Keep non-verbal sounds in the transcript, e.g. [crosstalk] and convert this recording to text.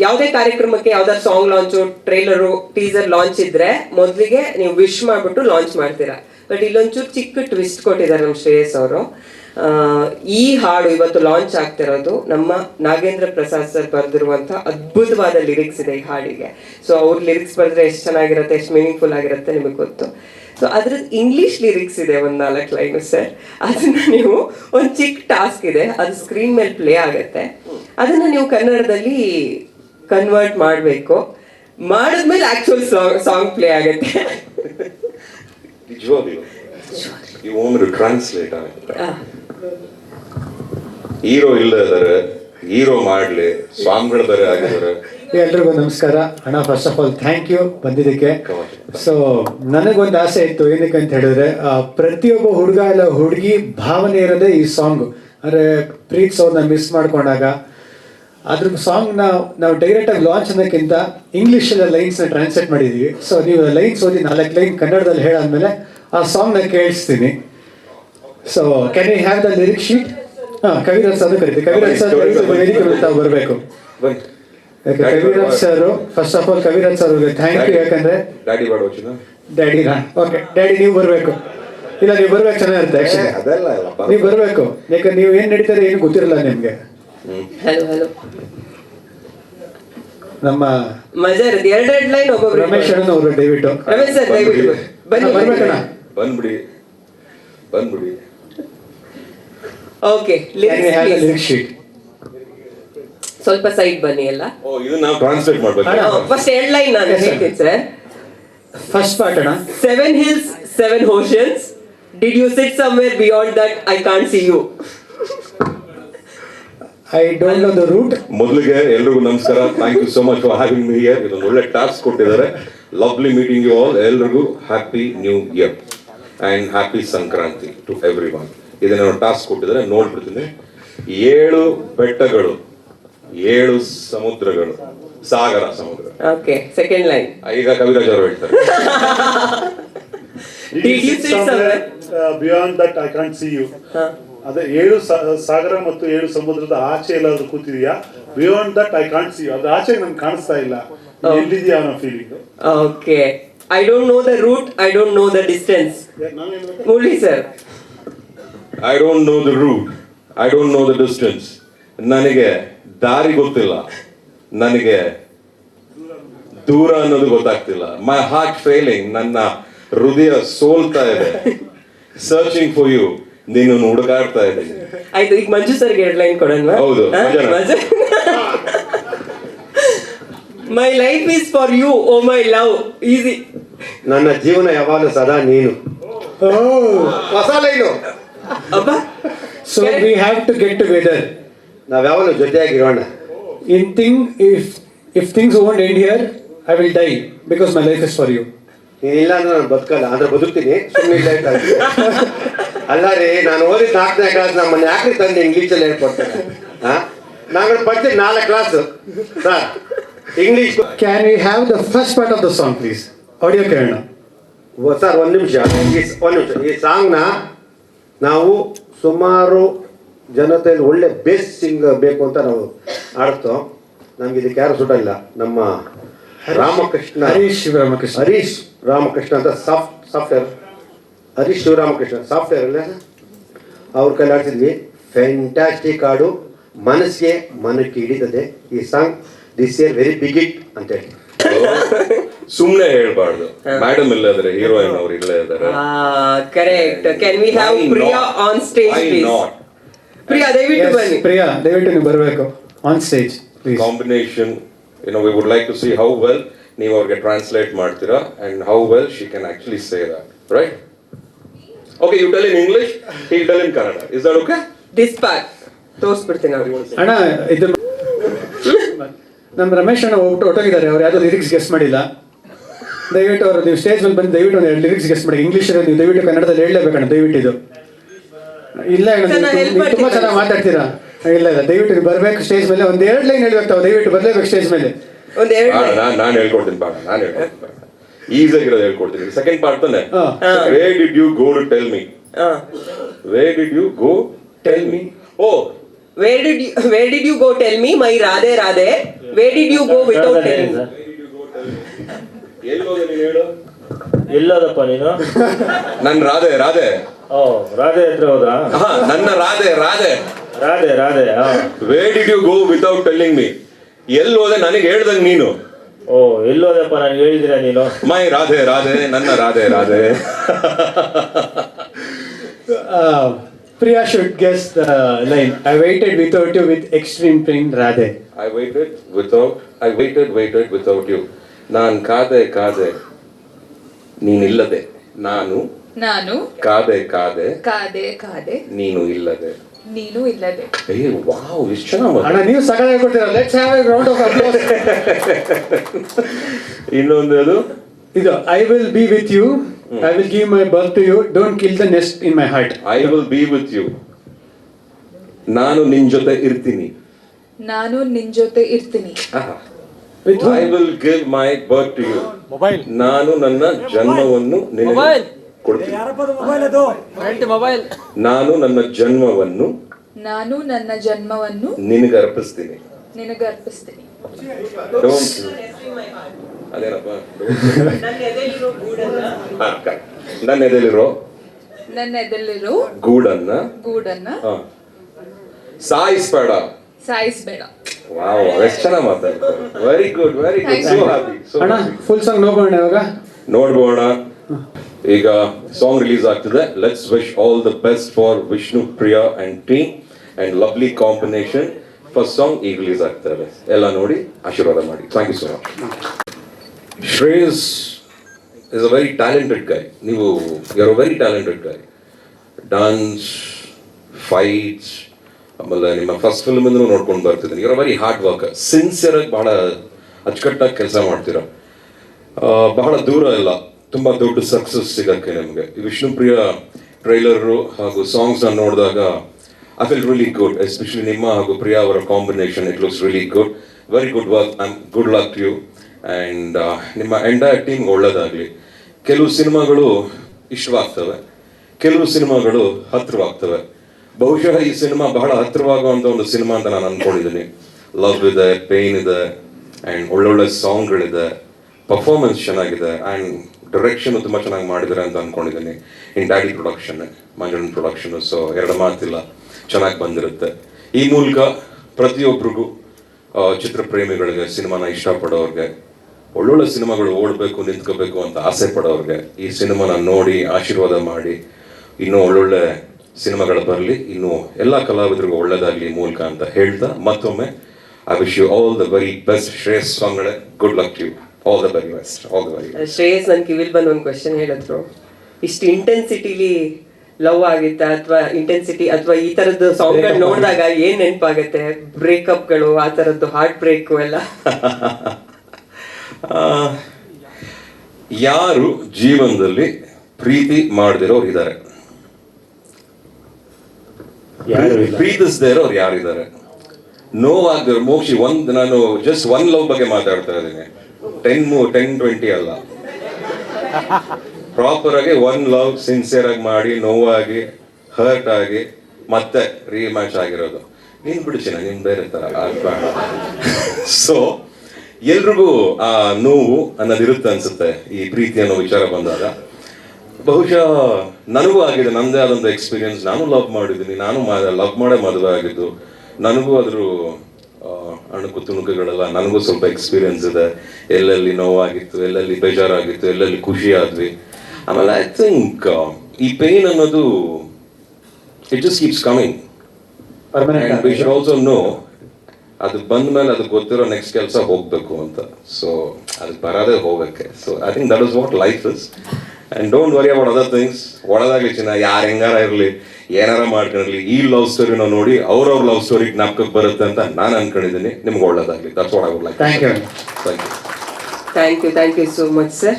ಯಾವುದೇ ಕಾರ್ಯಕ್ರಮಕ್ಕೆ ಯಾವ್ದಾದ್ರು song launch trailer teaser launch ಇದ್ರೆ ಮೊದಲಿಗೆ ನೀವು ವಿಶ್ ಮಾಡ್ಬಿಟ್ಟು ಲಾಂಚ್ ಮಾಡ್ತೀರಾ. ಬಟ್ ಇಲ್ಲೊಂಚೂರು ಚಿಕ್ಕ ಟ್ವಿಸ್ಟ್ ಕೊಟ್ಟಿದ್ದಾರೆ ನಮ್ಮ ಶ್ರೇಯಸ್ ಅವರು. ಈ ಹಾಡು ಇವತ್ತು ಲಾಂಚ್ ಆಗ್ತಿರೋದು ನಮ್ಮ ನಾಗೇಂದ್ರ ಪ್ರಸಾದ್ ಸರ್ ಬರೆದಿರುವಂಥ ಅದ್ಭುತವಾದ ಲಿರಿಕ್ಸ್ ಇದೆ ಈ ಹಾಡಿಗೆ. ಸೊ ಅವ್ರ ಲಿರಿಕ್ಸ್ ಬರೆದ್ರೆ ಎಷ್ಟು ಚೆನ್ನಾಗಿರುತ್ತೆ, ಎಷ್ಟು ಮೀನಿಂಗ್ಫುಲ್ ಆಗಿರುತ್ತೆ ನಿಮಗೆ ಗೊತ್ತು. ಸೊ ಅದ್ರ ಇಂಗ್ಲಿಷ್ ಲಿರಿಕ್ಸ್ ಇದೆ ಒಂದು ನಾಲ್ಕು ಲೈನು ಸರ್. ಅದನ್ನ ನೀವು ಒಂದು ಚಿಕ್ಕ ಟಾಸ್ಕ್ ಇದೆ, ಅದು ಸ್ಕ್ರೀನ್ ಮೇಲೆ ಪ್ಲೇ ಆಗುತ್ತೆ. ಅದನ್ನ ನೀವು ಕನ್ನಡದಲ್ಲಿ ಕನ್ವರ್ಟ್ ಮಾಡಬೇಕು. ಮಾಡಿದ್ಮೇಲೆ ಆಕ್ಚುಲ್ ಸಾಂಗ್ ಸಾಂಗ್ ಪ್ಲೇ ಆಗುತ್ತೆ. ನಿಜವಾಗ್ಲು ಯು ವಾಂಟ್ ಟು ಟ್ರಾನ್ಸ್ಲೇಟ್ ಆಗುತ್ತೆ ಹೀರೋ ಇಲ್ಲ ಇದಾರೆ ಹೀರೋ ಮಾಡ್ಲಿ ಸ್ವಾಮಿಗಳು ಬೇರೆ ಆಗಿದ್ದಾರೆ. ಎಲ್ರಿಗೂ ನಮಸ್ಕಾರ. ಅಣ್ಣ first of all thank you ಬಂದಿದ್ದಕ್ಕೆ. ಸೊ ನನಗೊಂದು ಆಸೆ ಇತ್ತು. ಏನಕ್ಕೆ ಅಂತ ಹೇಳಿದ್ರೆ ಆ, ಪ್ರತಿಯೊಬ್ಬ ಹುಡುಗ ಇಲ್ಲ ಹುಡುಗಿ ಭಾವನೆ ಇರೋದೇ ಈ ಸಾಂಗ್ ಅಂದ್ರೆ ಪ್ರೀತ್ ಅವ್ರನ್ನ ಮಿಸ್ ಮಾಡ್ಕೊಂಡಾಗ ಅದ್ರ ಸಾಂಗ್ನ ನಾವು ಡೈರೆಕ್ಟಾಗಿ ಲಾಂಚ್ ಅನ್ನೋಕ್ಕಿಂತ ಇಂಗ್ಲೀಷಲ್ಲಿ ಲೈನ್ಸ್ನ ಟ್ರಾನ್ಸ್ಲೇಟ್ ಮಾಡಿದೀವಿ. ಸೊ ನೀವು ಲೈನ್ಸ್ ಓದಿ ನಾಲ್ಕು ಲೈನ್ ಕನ್ನಡದಲ್ಲಿ ಹೇಳಾದ್ಮೇಲೆ ಆ ಸಾಂಗ್ನ ಕೇಳಿಸ್ತೀನಿ. So can you have the lyric sheet? ಹಾಂ ಕವಿರಾಜ್ ಸರ್ ಕರಿತೀವಿ. ಕವಿರಾಜ್ ಸರ್ ವೇದಿಕೆ ತಾವು ಬರಬೇಕು. ಬನ್ನಿ ಯಾಕೆ Kaviraj sir first of all Kaviraj sir ಅವ್ರಿಗೆ ಥ್ಯಾಂಕ್ ಯು ಯಾಕಂದ್ರೆ ಡ್ಯಾಡಿ ಡ್ಯಾಡಿನಾ ಓಕೆ ಡ್ಯಾಡಿ ನೀವು ಬರಬೇಕು. ಇಲ್ಲ ನೀವು ಬರ್ಬೇಕು ಚೆನ್ನಾಗಿರುತ್ತೆ ಆಕ್ಚುಲಿ ಅದೆಲ್ಲ ಇಲ್ಲ ನೀವು ಬರಬೇಕು. ಯಾಕಂದ್ರೆ ನೀವು ಏನು ನಡೀತಾರೆ ಏನು ಗೊತ್ತಿರಲ್ಲ ನಿಮ್ಗೆ. ಹಲೋ ಹಲೋ ನಮ್ಮ ಮಜಾ ಇರುತ್ತೆ. ಎರಡೆರಡು ಲೈನ್ ಒಬ್ಬೊಬ್ರು ರಮೇಶ್ ಅಣ್ಣ ಅವರು ದಯವಿಟ್ಟು ರಮೇಶ್ ಸರ್ ದಯವಿಟ್ಟು. ಬನ್ನಿ. ಬರ್ಬೇಕಣ್ಣ. ಬಂದ್ಬಿಡಿ. ಬಂದ್ಬಿಡಿ. ಓಕೆ ಸ್ವಲ್ಪ ಸೈಡ್ ಬನ್ನಿ ಎಲ್ಲ. ಓ ಇದು ನಾವು ಟ್ರಾನ್ಸ್ಲೇಟ್ ಮಾಡಬೇಕು. ಫಸ್ಟ್ ಎರಡ್ ಲೈನ್ ನಾನು ಹೇಳ್ತೀನಿ ಸರ್ ಫಸ್ಟ್ ಪಾರ್ಟ್ ಅಣ್ಣ. Seven hills seven oceans did you sit somewhere beyond that I can't see you I don't know the route ಮೊದಲಿಗೆ ಎಲ್ರಿಗೂ ನಮಸ್ಕಾರ. Thank you so much for having me here ಇದೊಂದು ಒಳ್ಳೆ task ಕೊಟ್ಟಿದ್ದಾರೆ. Lovely meeting you all ಎಲ್ರಿಗೂ happy new year and happy Sankranti to everyone ಇದನ್ನ task ಕೊಟ್ಟಿದ್ರೆ ನೋಡ್ಬಿಡ್ತೀನಿ. ಏಳು ಬೆಟ್ಟಗಳು ಏಳು ಸಮುದ್ರಗಳು ಸಾಗರ ಸಮುದ್ರ. ಓಕೆ ಸೆಕೆಂಡ್ ಲೈನ್ ಈಗ ಕವಿರಾಜ್ ಅವರು ಹೇಳ್ತಾರೆ. [laughs] Did you somewhere? That I you ಅದೇ ಏಳು ಸಾ- ಸಾಗರ ಮತ್ತು ಏಳು ಸಮುದ್ರದ ಆಚೆ ಎಲ್ಲಾದ್ರೂ ಕೂತಿದ್ಯಾ? Beyond that I can't see you ಅದ್ರ ಆಚೆ ನನ್ಗೆ ಕಾಣಿಸ್ತಾ ಇಲ್ಲ. ನೀನ್ ಎಲ್ಲಿದ್ಯಾ ಅನ್ನೋ feeling okay I don't know the route I don't know the distance Murali sir I don't know the route I don't know the distance ನನಗೆ ದಾರಿ ಗೊತ್ತಿಲ್ಲ. ನನಗೆ ದೂರ ಅನ್ನೋದು ಗೊತ್ತಾಗ್ತಿಲ್ಲ. ಮೈ ಹಾರ್ಟ್ ಫೇಲಿಂಗ್ ನನ್ನ ಹೃದಯ ಸೋಲ್ತಾ ಇದೆ. ಸರ್ಚಿಂಗ್ ಫಾರ್ ಯು ನೀನು ಹುಡುಕಾಡ್ತಾ ಇದ್ದೀನಿ ಆಯ್ತು ಈಗ ಮಂಜು ಸರ್ ಎರಡು ಲೈನ್ ಕೊಡೋಣ ಹೌದು. My life is for you oh my love easy ನನ್ನ ಜೀವನ ಯಾವಾಗಲೂ ಸದಾ ನೀನು. ಹೊಸ line. So we have to get together ನಾವ್ ಯಾವಾಗಲೂ ಜೊತೆಯಾಗಿರೋಣ. In thing if if things won't end here I will die because my life is for you ಇಲ್ಲ ಅಂದ್ರೆ ನಾನು ಬದುಕಲ್ಲ ಅಂದ್ರೆ ಬದುಕ್ತೀನಿ. ಸುಮ್ಮನೆ ಇಲ್ಲ ಅಲ್ಲ ರೀ ನಾನು ಓದಿದ ನಾಲ್ಕನೇ ಕ್ಲಾಸ್ ನಮ್ಮನ್ನ ಯಾಕ್ರಿ ತಂದು ಇಂಗ್ಲೀಷಲ್ಲಿ ಹೇಳ್ಕೊಡ್ತಾರೆ ಹಾ ನಾನು ಬರ್ತೀನಿ ನಾಲ್ಕು class sir English can you have the first part of the song please audio ಕೇಳೋಣ. ಸರ್ ಒಂದು ನಿಮಿಷ. ಈ ಒಂದು ನಿಮಿಷ. ಈ ಸಾಂಗ್ನ ನಾವು ಸುಮಾರು ಜನತೆಯಲ್ಲಿ ಒಳ್ಳೆ ಬೇಸ್ ಸಿಂಗ್ ಬೇಕು ಅಂತ ನಾವು ಆಡ್ತೋ ನಮ್ಗೆ ಇದಕ್ಕೆ ಯಾರು ಸುಟ್ಟಲ್ಲ ನಮ್ಮ ರಾಮಕೃಷ್ಣ. ಹರೀಶ್ ಶಿವರಾಮಕೃಷ್ಣ. ಹರೀಶ್ ರಾಮಕೃಷ್ಣ ಅಂತ soft software Harish Shivaramakrishna. Software ಅಲ್ಲ? ಅವ್ರ ಕೈಲಿ ಆಡ್ತಿದ್ವಿ ಫ್ಯಾಂಟಾಸ್ಟಿಕ್ ಹಾಡು. ಮನಸ್ಸಿಗೆ ಮನಕ್ಕೆ ಹಿಡಿತದೆ. ಈ song this year very big hit ಅಂತ ಹೇಳಿ. [laughs] ಸುಮ್ನೆ ಹೇಳ್ಬಾರ್ದು. ಮೇಡಮ್ ಇಲ್ಲದ್ರೆ ಹೀರೋಯಿನ್ ಅವ್ರು ಇಲ್ಲೇ ಇದ್ದಾರೆ. Correct can we have Priya? On stage please? Priya ದಯವಿಟ್ಟು ಬನ್ನಿ. ಪ್ರಿಯಾ ದಯವಿಟ್ಟು ನೀವು ಬರಬೇಕು. On stage please combination you know we would like to see how well ನೀವು ಅವ್ರಿಗೆ ಟ್ರಾನ್ಸ್ಲೇಟ್ ಮಾಡ್ತೀರಾ and how well she can actually say that right okay you tell in English he tell in Kannada is that okay this part ತೋರಿಸ್ಬಿಡ್ತೀನಿ ಅವ್ರಿಗೆ. ಅಣ್ಣ ಇದು ನಮ್ಮ ರಮೇಶ್ ಅಣ್ಣ ಒಟ್ಟು ಒಟ್ಟೋಗಿದ್ದಾರೆ ಅವ್ರು ಯಾವುದೋ ಲಿರಿಕ್ಸ್ ಗೆಸ್ ಮಾಡಿಲ್ಲ. ದಯವಿಟ್ಟು ಅವರು ನೀವು ಸ್ಟೇಜ್ ಮೇಲೆ ಬಂದು ದಯವಿಟ್ಟು ಒಂದು ಎರಡು ಲಿರಿಕ್ಸ್ ಗೆಸ್ ಮಾಡಿ ಇಂಗ್ಲೀಷ್ ನೀವು ದಯವಿಟ್ಟು ಕನ್ನಡದಲ್ಲಿ ಹೇಳಲೇಬೇಕಣ್ಣ ದಯವಿಟ್ಟು ಇದು ಇಲ್ಲ ತುಂಬಾ. ಚೆನ್ನಾಗಿ ಮಾತಾಡ್ತೀರಾ? ಇಲ್ಲ ಇಲ್ಲ ದಯವಿಟ್ಟು ನೀವು ಬರಬೇಕು ಸ್ಟೇಜ್ ಮೇಲೆ. ಒಂದು ಎರಡು ಲೈನ್ ಹೇಳ್ಬೇಕು ತಾವು ದಯವಿಟ್ಟು ಬರಲೇಬೇಕು ಸ್ಟೇಜ್ ಮೇಲೆ. ಒಂದ್ ಎರಡು ನಾನು ನಾನು ಹೇಳ್ಕೊಡ್ತೀನಿ ಬಾ ನಾನು ಹೇಳ್ಕೊಡ್ತೀನಿ ಬಾಣ. ಈಸಿಯಾಗಿರೋದು ಹೇಳ್ಕೊಡ್ತೀನಿ. ಸೆಕೆಂಡ್ ಪಾರ್ಟ್ ತಾನೆ? ಹಾ. Where did you go to tell me ಹಾ. Where did you go tell me oh where did where did you you go tell me my Radhe Radhe where did you go without telling ಎಲ್ಲೋದಪ್ಪ ನೀನು ನನ್? ರಾಧೆ ರಾಧೆ. ಓ ರಾಧೆ ಹತ್ರ ಹೋದ್ರಾ? ಹಾ ನನ್ನ ರಾಧೆ ರಾಧೆ. ರಾಧೆ ರಾಧೆ ಹಾ. Where did you go without telling me ಎಲ್ಲಿ ಹೋದೆ ನನಗೆ ಹೇಳ್ದಂಗ್ ನೀನು? ಓ ಎಲ್ಲೋದಪ್ಪ ನಾನು ಹೇಳಿದಿರ ನೀನು? ಮೈ ರಾಧೆ ರಾಧೆ ನನ್ನ Radhe Radhe. [laughs] Priya should guess the line. I waited without you with extreme pain, Radhe. I waited without I waited waited without you ನಾನು ಕಾದೆ ಕಾದೆ. ನೀನಿಲ್ಲದೆ. ನಾನು ನಾನು ಕಾದೆ ಕಾದೆ. ಕಾದೆ ಕಾದೆ. ನೀನು ಇಲ್ಲದೆ. ನೀನು ಇಲ್ಲದೆ. ಏ ವಾವ್ ಎಷ್ಟು ಚೆನ್ನಾಗಿ ಅಣ್ಣ ನೀವು ಸಕಾಲ ಕೊಡ್ತೀರಾ? Let's have a round of applause ಇನ್ನೊಂದು ಇದು I will be with you I will give my birth to you don't kill the nest in my heart I will be with you ನಾನು ನಿನ್ ಜೊತೆ ಇರ್ತೀನಿ. ನಾನು ನಿನ್ ಜೊತೆ ಇರ್ತೀನಿ. With I will give my birth to you ನಾನು ನನ್ನ ಜನ್ಮವನ್ನು ನಿನಗೆ ಕೊಡ್ತೀನಿ. ನಾನು ನನ್ನ ಜನ್ಮವನ್ನು ನಾನು ನನ್ನ ಜನ್ಮವನ್ನು ನಿನಗೆ ಅರ್ಪಿಸ್ತೀನಿ. ನಿನಗೆ ಅರ್ಪಿಸ್ತೀನಿ. Don't- ಅದೇನಪ್ಪ? Correct. [laughs] ನನ್ನ ಎದೆಲಿರೋ ನನ್ನ ಎದೆಲಿರೋ ಗೂಡನ್ನ ಗೂಡನ್ನ. ಸಾಯಿಸ್ಬೇಡ. ಸಾಯಿಸ್ಬೇಡ. ವಾವ್ ಎಷ್ಟು ಚೆನ್ನಾಗಿ ಮಾತಾಡ್ತಾರೆ. Very good very good so happy ಅಣ್ಣ ಫುಲ್ ಸಾಂಗ್ ನೋಡೋಣ ಇವಾಗ? ನೋಡ್ಬೋಣ. ಈಗ ಸಾಂಗ್ ರಿಲೀಸ್ ಆಗ್ತಿದೆ. Let's wish all the best for Vishnu Priya and team and lovely combination first song ಈಗ ರಿಲೀಸ್ ಆಗ್ತಾ ಇದೆ. ಎಲ್ಲ ನೋಡಿ ಆಶೀರ್ವಾದ ಮಾಡಿ. Thank you so much Shreyas is a very talented guy ನೀವು you are a very talented guy dance fights ಆಮೇಲೆ ನಿಮ್ಮ ಫಸ್ಟ್ ಫಿಲ್ಮ್ ನೋಡ್ಕೊಂಡು ಬರ್ತಿದ್ದೀನಿ. Your very hard work sincere ಆಗಿ ಬಹಳ ಅಚ್ಚುಕಟ್ಟಾಗಿ ಕೆಲಸ ಮಾಡ್ತೀರಾ. ಬಹಳ ದೂರ ಇಲ್ಲ. ತುಂಬ ದೊಡ್ಡ ಸಕ್ಸಸ್ ಸಿಗಕ್ಕೆ ನಿಮಗೆ. ವಿಷ್ಣುಪ್ರಿಯ ಟ್ರೈಲರು ಹಾಗೂ ಸಾಂಗ್ಸ್ ನಾನು ನೋಡಿದಾಗ I feel really good especially ನಿಮ್ಮ ಹಾಗೂ ಪ್ರಿಯಾ ಅವರ combination it looks really good very good work I good luck you and ನಿಮ್ಮ ಎಂಟೈರ್ ಟೀಮ್ ಒಳ್ಳೇದಾಗಲಿ. ಕೆಲವು ಸಿನಿಮಾಗಳು ಇಷ್ಟವಾಗ್ತವೆ. ಕೆಲವು ಸಿನಿಮಾಗಳು ಹತ್ತಿರವಾಗ್ತವೆ ಬಹುಶಃ ಈ ಸಿನಿಮಾ ಬಹಳ ಹತ್ತಿರವಾಗುವಂಥ ಒಂದು ಸಿನಿಮಾ ಅಂತ ನಾನು ಅನ್ಕೊಂಡಿದ್ದೀನಿ. ಲವ್ ಇದೆ ಪೇನ್ ಇದೆ ಆ್ಯಂಡ್ ಒಳ್ಳೊಳ್ಳೆ ಸಾಂಗ್ಗಳಿದೆ. ಪರ್ಫಾರ್ಮೆನ್ಸ್ ಚೆನ್ನಾಗಿದೆ ಆ್ಯಂಡ್ ಡೈರೆಕ್ಷನ್ ತುಂಬ ಚೆನ್ನಾಗಿ ಮಾಡಿದ್ದಾರೆ ಅಂತ ಅನ್ಕೊಂಡಿದ್ದೀನಿ. ಇನ್ ಡ್ಯಾಡಿ ಪ್ರೊಡಕ್ಷನ್ ಮಂಜುಳನ್ ಪ್ರೊಡಕ್ಷನ್ ಸೊ ಎರಡು ಮಾತಿಲ್ಲ, ಚೆನ್ನಾಗಿ ಬಂದಿರುತ್ತೆ. ಈ ಮೂಲಕ ಪ್ರತಿಯೊಬ್ಬರಿಗೂ ಚಿತ್ರಪ್ರೇಮಿಗಳಿಗೆ, ಸಿನಿಮಾನ ಇಷ್ಟಪಡೋರ್ಗೆ ಒಳ್ಳೊಳ್ಳೆ ಸಿನಿಮಾಗಳು ಓಡಬೇಕು ನಿಂತ್ಕೋಬೇಕು ಅಂತ ಆಸೆ ಪಡೋರ್ಗೆ ಈ ಸಿನಿಮಾನ ನೋಡಿ ಆಶೀರ್ವಾದ ಮಾಡಿ ಇನ್ನೂ ಒಳ್ಳೊಳ್ಳೆ ಸಿನಿಮಾಗಳು ಬರಲಿ ಇನ್ನು ಎಲ್ಲ ಕಲಾವಿದರಿಗೂ ಒಳ್ಳೇದಾಗಲಿ ಮೂಲಕ ಅಂತ ಹೇಳ್ತಾ ಮತ್ತೊಮ್ಮೆ I wish you all the very best Shreyas ಸಾಂಗ್ಗಳೇ good luck you all the very best all the very Shreyas ನನ್ನ ಕಿವಿಲ್ ಬಂದು ಒಂದು ಕ್ವಶನ್ ಹೇಳಿದ್ರು. ಇಷ್ಟು ಇಂಟೆನ್ಸಿಟಿಲಿ ಲವ್ ಆಗಿತ್ತ ಅಥವಾ ಇಂಟೆನ್ಸಿಟಿ ಅಥವಾ ಈ ತರದ್ದು ಸಾಂಗ್ಗಳು ನೋಡಿದಾಗ ಏನ್ ನೆನಪಾಗತ್ತೆ? ಬ್ರೇಕಪ್ಗಳು ಆ ತರದ್ದು ಹಾರ್ಟ್ ಬ್ರೇಕ್ ಎಲ್ಲ. [laughs] ಯಾರು ಜೀವನದಲ್ಲಿ ಪ್ರೀತಿ ಮಾಡದಿರೋರು ಇದ್ದಾರೆ? ಯಾರು ಪ್ರೀತಿಸದೇ ಇರೋರು ಯಾರಿದ್ದಾರೆ ನೋವಾಗ್ದಿರೋ ಮೋಕ್ಷಿ ಒಂದ್ ನಾನು ಜಸ್ಟ್ ಒನ್ ಲವ್ ಬಗ್ಗೆ ಮಾತಾಡ್ತಾ ಇದ್ದೀನಿ. ಟೆನ್ ಟೆನ್ ಟ್ವೆಂಟಿ ಅಲ್ಲ. ಪ್ರಾಪರ್ ಆಗಿ ಒನ್ ಲವ್ ಸಿನ್ಸಿಯರ್ ಆಗಿ ಮಾಡಿ ನೋವಾಗಿ ಹರ್ಟ್ ಆಗಿ ಮತ್ತೆ ರೀಮ್ಯಾಚ್ ಆಗಿರೋದು. ನೀನ್ ಬಿಡಿಸಿನ ನೀನ್ ಬೇರೆ ತರ ಸೊ [laughs] ಎಲ್ರಿಗೂ ಆ ನೋವು ಅನ್ನೋದಿರುತ್ತೆ ಅನ್ಸುತ್ತೆ ಈ ಪ್ರೀತಿ ಅನ್ನೋ ವಿಚಾರ ಬಂದಾಗ. ಬಹುಶಃ ನನಗೂ ಆಗಿದೆ ನನ್ನದೇ ಆದಂಥ ಎಕ್ಸ್ಪೀರಿಯನ್ಸ್ ನಾನು ಲವ್ ಮಾಡಿದ್ದೀನಿ ನಾನು ಲವ್ ಮಾಡೇ ಮದುವೆ ಆಗಿದ್ದು. ನನಗೂ ಅದ್ರ ಅಣುಕು ತುಣುಕುಗಳೆಲ್ಲ ನನಗೂ ಸ್ವಲ್ಪ ಎಕ್ಸ್ಪೀರಿಯನ್ಸ್ ಇದೆ. ಎಲ್ಲೆಲ್ಲಿ ನೋವಾಗಿತ್ತು ಎಲ್ಲೆಲ್ಲಿ ಬೇಜಾರಾಗಿತ್ತು ಎಲ್ಲೆಲ್ಲಿ ಖುಷಿ ಆದ್ವಿ. ಆಮೇಲೆ ಐ ಥಿಂಕ್ ಈ ಪೇನ್ ಅನ್ನೋದು it just keeps coming also no ಅದು ಬಂದ ಮೇಲೆ ಅದು ಗೊತ್ತಿರೋ ನೆಕ್ಸ್ಟ್ ಕೆಲಸ ಹೋಗ್ಬೇಕು ಅಂತ. ಸೊ ಅದು ಬರೋದೇ ಹೋಗಕ್ಕೆ. So I think that is what life is and don't worry about other things ಒಳದಾಗಲಿ ಚಿನ್ನ ಯಾರು ಹೆಂಗಾರ ಇರಲಿ ಏನಾರ ಮಾಡ್ಕೊಂಡಿರಲಿ ಈ ಲವ್ ಸ್ಟೋರಿನ ನೋಡಿ ಅವ್ರವ್ರ ಲವ್ ಸ್ಟೋರಿ ಜ್ಞಾಪಕಕ್ಕೆ ಬರುತ್ತೆ ಅಂತ ನಾನು ಅನ್ಕೊಂಡಿದ್ದೀನಿ ನಿಮ್ಗೆ ಒಳ್ಳೇದಾಗಲಿ. That's what I would like Thank you. Thank you thank you thank you so much sir